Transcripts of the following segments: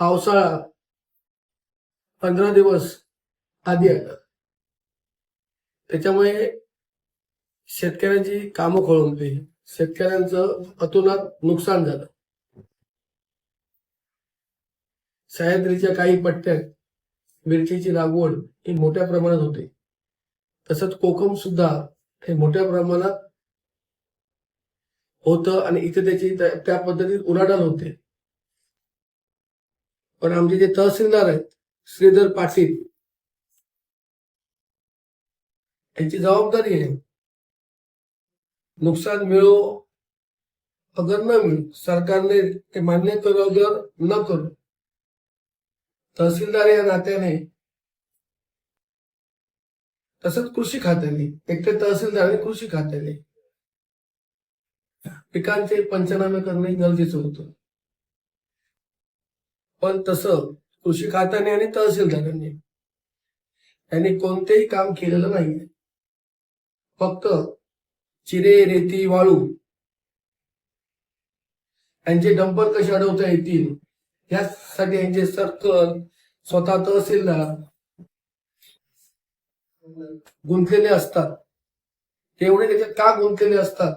पावसाळा पंधरा दिवस आधी आला. त्याच्यामुळे शेतकऱ्यांची कामं खोळंबली. शेतकऱ्यांचं अतोनात नुकसान झालं. सह्याद्रीच्या काही पट्ट्यात मिरचीची लागवड ही मोठ्या प्रमाणात होते. तसंच कोकम सुद्धा हे मोठ्या प्रमाणात होतं आणि इथे त्याची त्या त्या पद्धतीत उलाढाल होते. पण आमचे जे तहसीलदार आहेत श्रीधर पाटील यांची जबाबदारी आहे. नुकसान मिळो अगर न मिळो सरकारने ते मान्य करू अगर न करू. तहसीलदार या नात्याने तसंच कृषी खात्याने एक तहसीलदार आणि कृषी खात्याने पिकांचे पंचनामे करणे गरजेचं होतं. पण तसं कृषी खात्याने आणि तहसीलदारांनी यांनी कोणतेही काम केलेलं नाही फक्त चिरे रेती वाळू यांचे डंपर कसे अडवता येतील यासाठी यांचे सर्कल स्वतः तहसीलदार गुंतलेले असतात. तेवढे त्याच्यात का गुंतलेले असतात?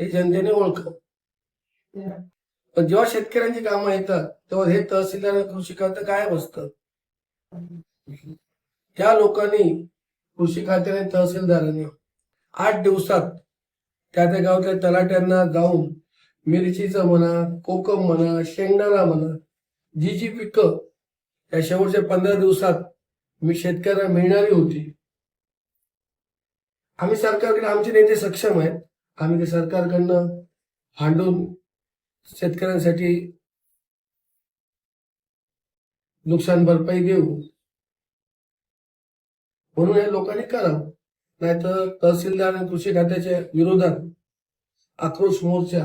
हे जनतेने ओळख पण जेव्हा शेतकऱ्यांची कामं येतात तेव्हा हे तहसीलदार कृषी खातं काय बसतं त्या लोकांनी कृषी खात्याने तहसीलदारांनी आठ दिवसात त्या त्या गावातल्या तलाट्यांना जाऊन मिरचीचं म्हणा कोकम म्हणा शेंगदाणा म्हणा जी जी पिकं त्या शेवटच्या पंधरा दिवसात मी शेतकऱ्यांना मिळणारी होती. आम्ही सरकारकडे आमचे नेते सक्षम आहेत. आम्ही ते सरकारकडनं भांडून शेतकऱ्यांसाठी नुकसान भरपाई देऊ म्हणून या लोकांनी करावं. नाहीतर तहसीलदार आणि कृषी खात्याच्या विरोधात आक्रोश मोर्चा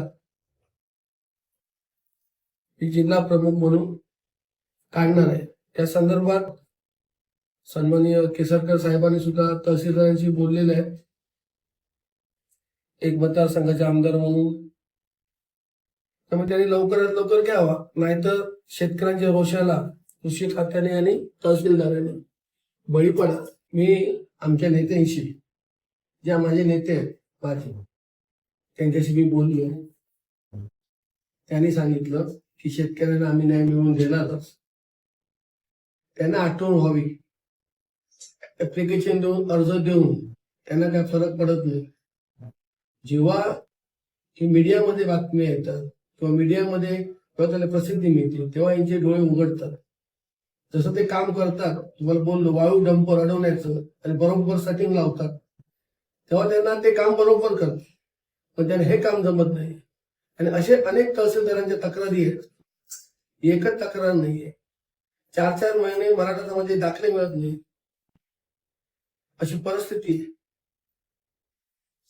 ही जिल्हा प्रमुख म्हणून काढणार आहे. त्या संदर्भात सन्माननीय केसरकर साहेबांनी सुद्धा तहसीलदारांशी बोललेले आहेत एक मतदारसंघाचे आमदार म्हणून तर मग त्यांनी लवकरात लवकर घ्यावा नाहीतर शेतकऱ्यांच्या रोषाला कृषी खात्याने आणि तहसीलदाराने बळी पडा. मी आमच्या नेत्यांशी ज्या माझे नेते आहेत माझे त्यांच्याशी मी बोललो. त्यांनी सांगितलं की शेतकऱ्यांना आम्ही न्याय मिळवून देणारच. त्यांना आठवण व्हावी. ऍप्लिकेशन देऊन अर्ज देऊन त्यांना काय फरक पडत नाही. जेव्हा ही मीडियामध्ये बातम्या येतात किंवा मीडियामध्ये किंवा त्याला प्रसिद्धी मिळते तेव्हा यांचे डोळे उघडतात. जसं ते काम करतात तुम्हाला बोललो वाळू डंपर अडवण्याचं आणि बरोबर सेटिंग लावतात. तेव्हा त्यांना ते काम बरोबर करतात. पण त्यांना हे काम जमत नाही. आणि असे अनेक तहसीलदारांच्या तक्रारी आहेत. एकच तक्रार नाहीये. चार चार महिने मराठा समाजाचे म्हणजे दाखले मिळत नाही अशी परिस्थिती आहे.